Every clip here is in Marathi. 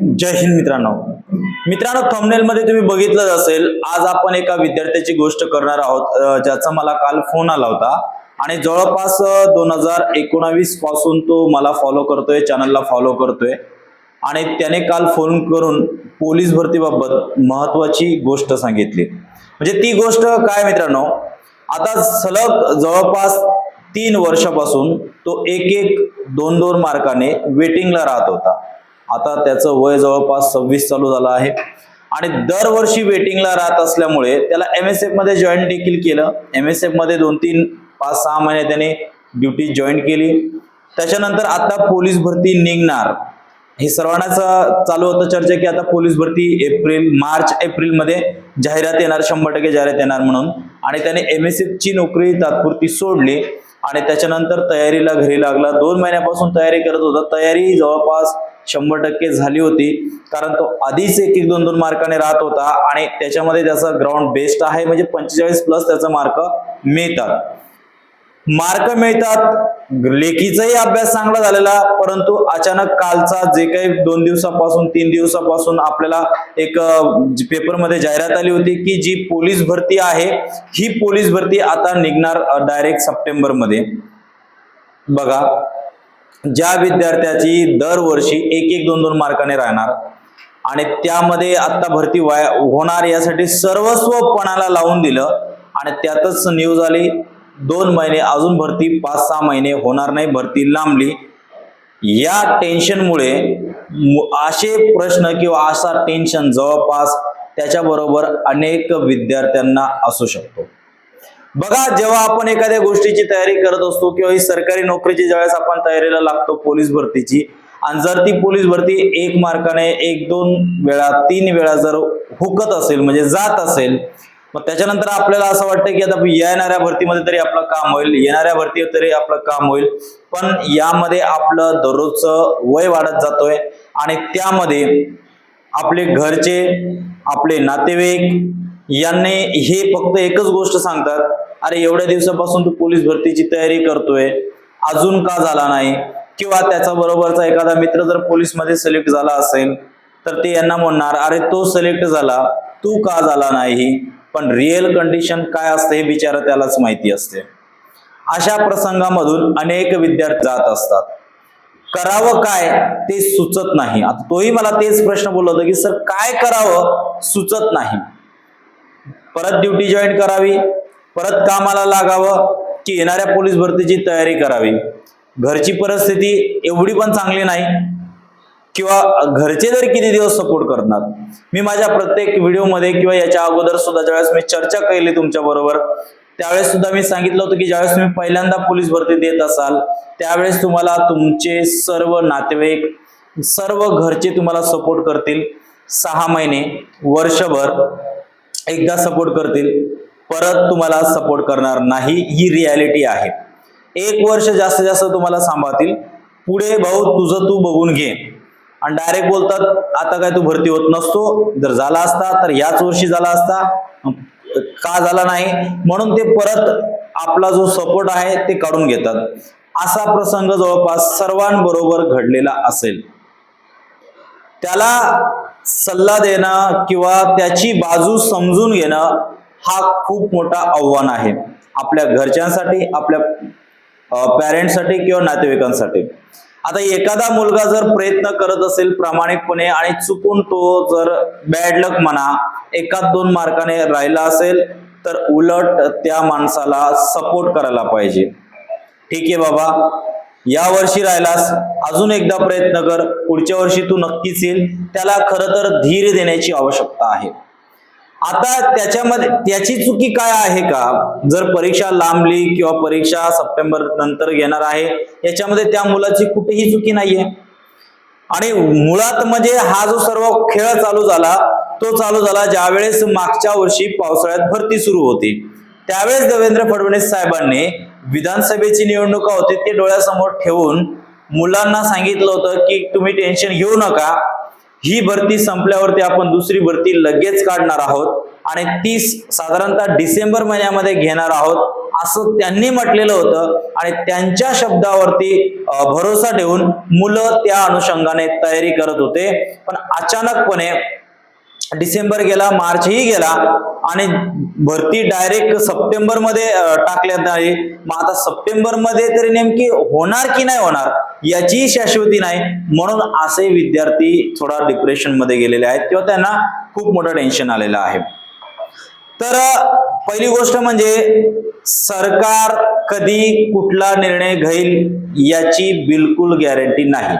जय हिंद मित्रांनो. मित्रांनो थंबनेल मध्ये तुम्ही बघितलं असेल आज आपण एका विद्यार्थ्याची गोष्ट करणार आहोत ज्याचा मला काल फोन आला होता. आणि जवळपास दोन हजार एकोणावीसपासून तो मला फॉलो करतोय चॅनलला फॉलो करतोय. आणि त्याने काल फोन करून पोलीस भरतीबाबत महत्वाची गोष्ट सांगितली. म्हणजे ती गोष्ट काय मित्रांनो आता सलग जवळपास तीन वर्षापासून तो एक एक दोन दोन मार्काने वेटिंगला राहत होता. आता त्याचं वय जवळपास सव्वीस चालू झालं आहे. आणि दरवर्षी वेटिंगला राहत असल्यामुळे त्याला एम एस एफमध्ये जॉईन देखील केलं. एम एस एफमध्ये दोन तीन पाच सहा महिने त्याने ड्युटी जॉईन केली. त्याच्यानंतर आता पोलीस भरती निघणार. हे सर्वांनाच चालू होतं चर्चा की आता पोलीस भरती एप्रिल मार्च एप्रिलमध्ये जाहिरात येणार शंभर टक्के जाहिरात येणार म्हणून. आणि त्याने एम एस एफची नोकरी तात्पुरती सोडली. आणि त्याच्यानंतर तयारीला घरी लागला. दोन महिन्यापासून तयारी करत होता. तयारी जवळपास शंभर टक्के झाली होती. कारण तो आधीच एक एक दोन दोन मार्काने राहत होता. आणि त्याच्यामध्ये त्याचा ग्राउंड बेस्ट आहे. म्हणजे पंचेचाळीस प्लस त्याचा मार्क मिळतात. मार्क मिळतात. लेखीचाही अभ्यास चांगला झालेला परंतु अचानक कालचा जे काही दोन दिवसापासून तीन दिवसापासून आपल्याला एक पेपरमध्ये जाहिरात आली होती की जी पोलीस भरती आहे ही पोलीस भरती आता निघणार डायरेक्ट सप्टेंबरमध्ये बघा ज्या विद्यार्थ्याची दरवर्षी एक एक दोन दोन मार्काने राहणार आणि त्यामध्ये आता भरती वाया होणार यासाठी सर्वस्वपणाला लावून दिलं आणि त्यातच न्यूज आली दोन महिने अजून भरती पाच सहा महिने होणार नाही भरती लांबली. या टेन्शनमुळे असे प्रश्न किंवा असा टेन्शन जवळपास त्याच्याबरोबर अनेक विद्यार्थ्यांना असू शकतो. बघा जेव्हा आपण एखाद्या गोष्टीची तयारी करत असतो किंवा ही सरकारी नोकरीची ज्यावेळेस आपण तयारीला लागतो पोलीस भरतीची आणि जर ती पोलीस भरती एक मार्काने एक दोन वेळा तीन वेळा जर हुकत असेल म्हणजे जात असेल मग त्याच्यानंतर आपल्याला असं वाटतं की आता येणाऱ्या भरतीमध्ये तरी आपलं काम होईल येणाऱ्या भरती तरी आपलं काम होईल पण यामध्ये आपलं दररोजचं वय वाढत जातोय आणि त्यामध्ये आपले घरचे आपले नातेवाईक यांनी हे फक्त एकच गोष्ट सांगतात अरे एवढ्या दिवसापासून तू पोलीस भरतीची तयारी करतोय अजून का झाला नाही? किंवा त्याचा बरोबरचा एखादा मित्र जर पोलीसमध्ये सिलेक्ट झाला असेल तर ते यांना म्हणणार अरे तो सिलेक्ट झाला तू का झाला नाही? पण रिअल कंडिशन काय असते हे बिचारा त्यालाच माहिती असते. अशा प्रसंगामधून अनेक विद्यार्थी जात असतात. करावं काय ते सुचत नाही. आता तोही मला तेच प्रश्न बोलला होता की सर काय करावं सुचत नाही. परत ड्युटी जॉईन करावी परत कामाला लागावं की येणाऱ्या पोलीस भरतीची तयारी करावी. घरची परिस्थिती एवढी पण चांगली नाही किंवा घरचे जर किती दिवस सपोर्ट करणार मी माझ्या प्रत्येक व्हिडिओमध्ये किंवा याच्या अगोदर सुद्धा ज्यावेळेस मी चर्चा केली तुमच्या बरोबर त्यावेळेस सुद्धा मी सांगितलं होतं की ज्यावेळेस तुम्ही पहिल्यांदा पोलीस भरती देत असाल त्यावेळेस तुम्हाला तुमचे सर्व नातेवाईक सर्व घरचे तुम्हाला सपोर्ट करतील. सहा महिने वर्षभर एकदा सपोर्ट करतील. परत तुम्हाला सपोर्ट करणार नाही ही रियालिटी आहे. एक वर्ष जास्तीत जास्त तुम्हाला सांभाळतील. पुढे भाऊ तुझं तू बघून घे. आणि डायरेक्ट बोलतात आता काय तू भरती होत नसतो जर झाला असता तर याच वर्षी झाला असता का झाला नाही? म्हणून ते परत आपला जो सपोर्ट आहे ते काढून घेतात. असा प्रसंग जवळपास सर्वांबरोबर घडलेला असेल. त्याला सल्ला देणं किंवा त्याची बाजू समजून घेणं हा खूप मोठा आव्हान आहे. आपल्या घरच्यांसाठी आपल्या पॅरेंट्ससाठी किंवा नातेवाईकांसाठी. आता एखादा मुलगा जर प्रयत्न करत असेल प्रामाणिकपणे आणि चुकून तो जर बॅड लक म्हणा एकाच दोन मार्काने राहिला असेल तर उलट त्या माणसाला सपोर्ट करायला पाहिजे. ठीक आहे बाबा. या वर्षी राहिलास अजून एकदा प्रयत्न कर पुढच्या वर्षी तू नक्कीच येईल. त्याला खरं तर धीर देण्याची आवश्यकता आहे. आता त्याच्यामध्ये त्याची चुकी काय आहे का? जर परीक्षा लांबली किंवा परीक्षा सप्टेंबर नंतर घेणार आहे याच्यामध्ये त्या मुलाची कुठेही चुकी नाहीये. आणि मुळात म्हणजे हा जो सर्व खेळ चालू झाला तो चालू झाला ज्यावेळेस मागच्या वर्षी पावसाळ्यात भरती सुरू होती. त्यावेळेस देवेंद्र फडणवीस साहेबांनी विधानसभेची निवडणुका होती ते डोळ्यासमोर ठेवून मुलांना सांगितलं होतं की तुम्ही टेन्शन घेऊ नका ही भरती संपल्यावरती आपण दुसरी भरती लगेच काढणार आहोत आणि ती साधारणतः डिसेंबर महिन्यामध्ये घेणार आहोत. असं त्यांनी म्हटलेलं होतं आणि त्यांच्या शब्दावरती भरोसा ठेवून मुलं त्या अनुषंगाने तयारी करत होते. पण अचानकपणे डिसेंबर गेला मार्चही गेला आणि भरती डायरेक्ट सप्टेंबरमध्ये टाकल्यात टाकण्यात मग आता सप्टेंबरमध्ये तरी नेमकी होणार की नाही होणार याचीही शाश्वती नाही. म्हणून असे विद्यार्थी थोडा डिप्रेशनमध्ये गेलेले आहेत किंवा त्यांना खूप मोठं टेन्शन आलेलं आहे. तर पहिली गोष्ट म्हणजे सरकार कधी कुठला निर्णय घेईल याची बिलकुल गॅरंटी नाही.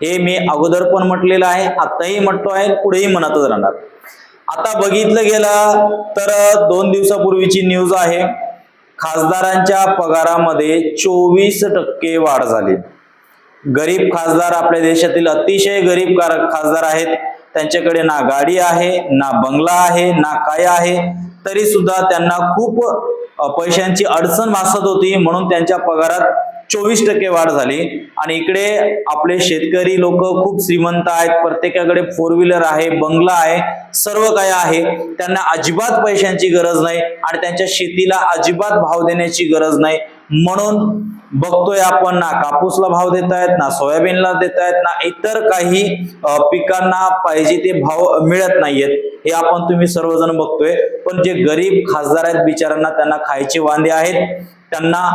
हे मी अगोदर पण म्हटलेलं आहे आत्ताही म्हणतो आहे पुढेही म्हणतच राहणार. आता बघितलं गेलं तर दोन दिवसापूर्वीची न्यूज आहे खासदारांच्या पगारामध्ये चोवीस टक्के वाढ झाली. गरीब खासदार आपल्या देशातील अतिशय गरीब खासदार आहेत. त्यांच्याकडे ना गाडी आहे ना बंगला आहे ना काय आहे तरी सुद्धा त्यांना खूप पैशांची अडचण भासत होती. म्हणून त्यांच्या पगारात चोवीस टक्के वाढ झाली. आणि इकडे आपले शेतकरी लोक खूप श्रीमंत आहेत. प्रत्येकाकडे फोर व्हीलर आहे बंगला आहे सर्व काय आहे. त्यांना अजिबात पैशांची गरज नाही आणि त्यांच्या शेतीला अजिबात भाव देण्याची गरज नाही. म्हणून बघतोय आपण ना कापूसला भाव देत आहेत ना सोयाबीनला देत आहेत ना इतर काही पिकांना पाहिजे ते भाव मिळत नाहीयेत. हे आपण तुम्ही सर्वजण बघतोय. पण जे गरीब खासदार आहेत बिचारांना त्यांना खायचे वांदे आहेत. त्यांना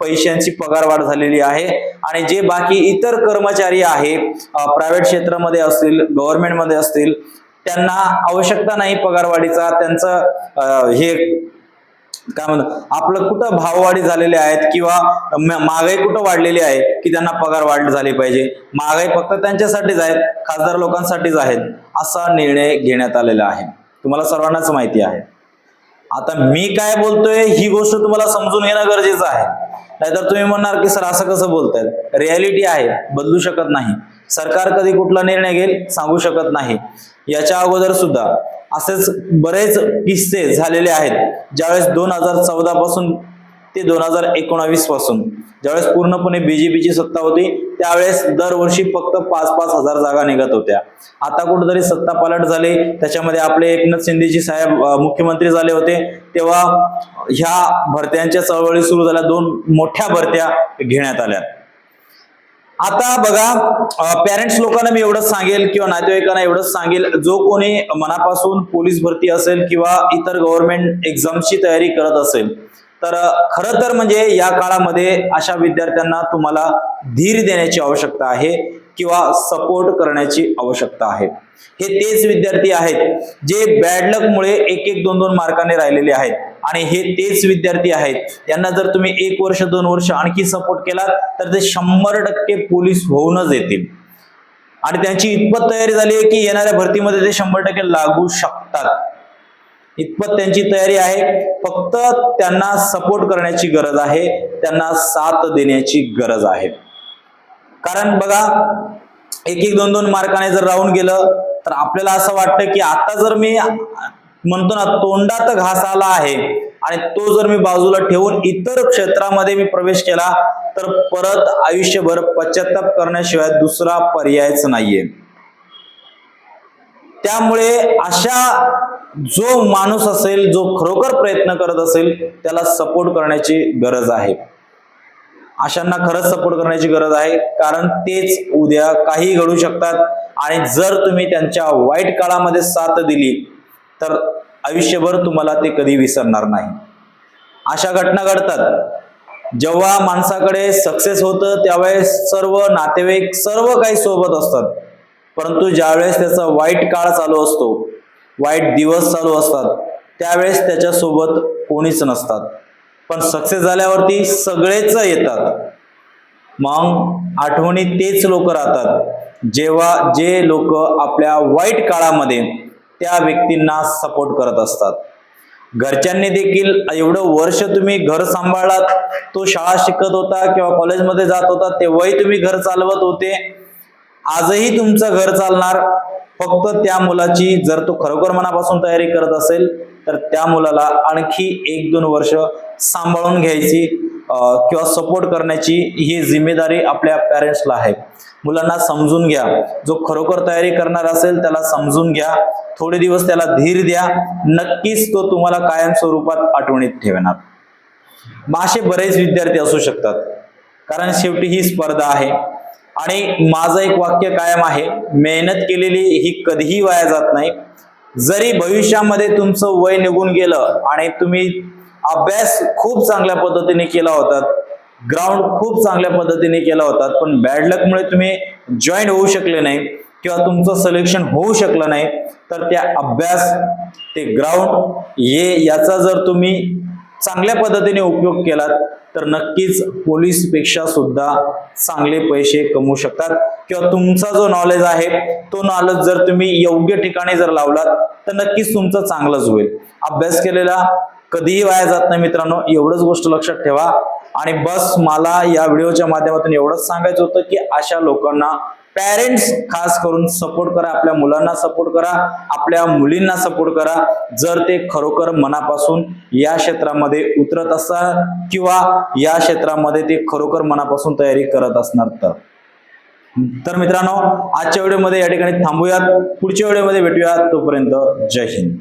पैशांची पगार वाढ झालेली आहे. आणि जे बाकी इतर कर्मचारी आहे प्रायव्हेट क्षेत्रामध्ये असतील गव्हर्नमेंटमध्ये असतील त्यांना आवश्यकता नाही पगारवाढीचा. त्यांचं हे काय म्हणतो आपलं कुठं भाववाढी झालेले आहेत किंवा महागाई कुठं वाढलेली आहे की त्यांना पगार वाढ झाली पाहिजे. महागाई फक्त त्यांच्यासाठीच आहेत खासदार लोकांसाठीच आहेत असा निर्णय घेण्यात आलेला आहे. तुम्हाला सर्वांनाच माहिती आहे. आता मी काय बोलतोय ही गोष्ट तुम्हाला समजून घेणं गरजेचं आहे. नाहीतर तुम्ही म्हणणार की सर असं कसं बोलतायत? रियालिटी आहे बदलू शकत नाही. सरकार कधी कुठला निर्णय घेईल सांगू शकत नाही. याच्या अगोदर सुद्धा असेच बरेच किस्से झालेले आहेत. ज्यावेळेस दोन हजार चौदा पासून ते दोन हजार एकोणावीसपासून. ज्यावेळेस पूर्णपणे बीजेपीची सत्ता होती त्यावेळेस दरवर्षी फक्त पाच पाच हजार जागा निघत होत्या. आता कुठेतरी सत्ता पालट झाली. त्याच्यामध्ये आपले एकनाथ शिंदेजी साहेब मुख्यमंत्री झाले होते. तेव्हा ह्या भरत्यांच्या चळवळी सुरू झाल्या. दोन मोठ्या भरत्या घेण्यात आल्या. आता बघा पॅरेंट्स लोकांना मी एवढंच सांगेल किंवा नातेवाईकांना एवढंच सांगेल. जो कोणी मनापासून पोलीस भरती असेल किंवा इतर गव्हर्नमेंट एक्झामची तयारी करत असेल तर खरं तर म्हणजे या काळामध्ये अशा विद्यार्थ्यांना तुम्हाला धीर देण्याची आवश्यकता आहे किंवा सपोर्ट करण्याची आवश्यकता आहे. हे तेच विद्यार्थी आहेत जे बॅड मुळे एक एक दोन दोन मार्काने राहिलेले आहेत. आणि हे तेच विद्यार्थी आहेत. यांना जर तुम्ही एक वर्ष दोन वर्ष आणखी सपोर्ट केलात तर ते शंभर टक्के पोलीस होऊनच येतील. आणि त्यांची इतपत तयारी झाली आहे की येणाऱ्या भरतीमध्ये ते शंभर टक्के लागू शकतात. इतपत त्यांची तयारी आहे. फक्त त्यांना सपोर्ट करण्याची गरज आहे. त्यांना साथ देण्याची गरज आहे. कारण बघा एक एक दोन दोन मार्काने जर राहून गेलं तर आपल्याला असं वाटतं की आता जर मी म्हणतो ना तोंडात घास आला आहे आणि तो जर मी बाजूला ठेवून इतर क्षेत्रामध्ये मी प्रवेश केला तर परत आयुष्यभर पश्चाताप करण्याशिवाय दुसरा पर्यायच नाहीये. त्यामुळे अशा जो माणूस असेल जो खरोखर प्रयत्न करत असेल त्याला सपोर्ट करण्याची गरज आहे. अशांना खरंच सपोर्ट करण्याची गरज आहे. कारण तेच उद्या काही घडू शकतात. आणि जर तुम्ही त्यांच्या वाईट काळामध्ये साथ दिली तर आयुष्यभर तुम्हाला ते कधी विसरणार नाही. अशा घटना घडतात. जेव्हा माणसाकडे सक्सेस होतं त्यावेळेस सर्व नातेवाईक सर्व काही सोबत असतात. परंतु ज्यावेळेस त्याचा वाईट काळ चालू असतो वाईट दिवस चालू असतात त्यावेळेस त्याच्यासोबत कोणीच नसतात. पण सक्सेस झाल्यावरती सगळेच येतात. मग आठवणी तेच लोक राहतात. जेव्हा जे लोक आपल्या वाईट काळामध्ये त्या व्यक्तींना सपोर्ट करत असतात. घरच्यांनी देखील एवढं वर्ष तुम्ही घर सांभाळलात तो शाळा शिकत होता किंवा कॉलेजमध्ये जात होता तेव्हाही तुम्ही घर चालवत होते. आजही तुमचं घर चालणार. फक्त त्या मुलाची जर तो खरोखर मनापासून तयारी करत असेल तर त्या मुलाला आणखी एक दोन वर्ष सांभाळून घ्यायची किंवा सपोर्ट करण्याची ही जिम्मेदारी आपल्या पॅरेंट्सला आहे. मुलांना समजून घ्या. जो खरोखर तयारी करणार असेल त्याला समजून घ्या. थोडे दिवस त्याला धीर द्या. नक्कीच तो तुम्हाला कायम स्वरूपात आठवणीत ठेवणार. मग असे बरेच विद्यार्थी असू शकतात. कारण शेवटी ही स्पर्धा आहे. आणि माझं एक वाक्य कायम आहे मेहनत केलेली ही कधीही वाया जात नाही. जरी भविष्यामध्ये तुमचं वय निघून गेलं आणि तुम्ही अभ्यास खूप चांगल्या पद्धतीने केला होता ग्राउंड खूप चांगल्या पद्धतीने केला होता पण बॅड लकमुळे तुम्ही जॉईन होऊ शकले नाही किंवा तुमचं सिलेक्शन होऊ शकलं नाही तर त्या अभ्यास ते ग्राउंड हे याचा जर तुम्ही चांगल्या पद्धतीने उपयोग केलात तर नक्कीच पोलीसपेक्षा सुद्धा चांगले पैसे कमवू शकतात. किंवा तुमचा जो नॉलेज आहे तो नॉलेज जर तुम्ही योग्य ठिकाणी जर लावलात तर नक्कीच तुमचं चांगलंच होईल. अभ्यास केलेला कधीही वाया जात नाही मित्रांनो एवढंच गोष्ट लक्षात ठेवा. आणि बस मला या व्हिडिओच्या माध्यमातून एवढंच सांगायचं होतं की अशा लोकांना पॅरेंट्स खास करून सपोर्ट करा आपल्या मुलांना सपोर्ट करा आपल्या मुलींना सपोर्ट करा. जर ते खरोखर मनापासून या क्षेत्रामध्ये उतरत असतात किंवा या क्षेत्रामध्ये ते खरोखर मनापासून तयारी करत असणार तर. तर मित्रांनो आजच्या व्हिडिओमध्ये या ठिकाणी थांबूयात. पुढच्या व्हिडिओमध्ये भेटूयात. तोपर्यंत जय हिंद.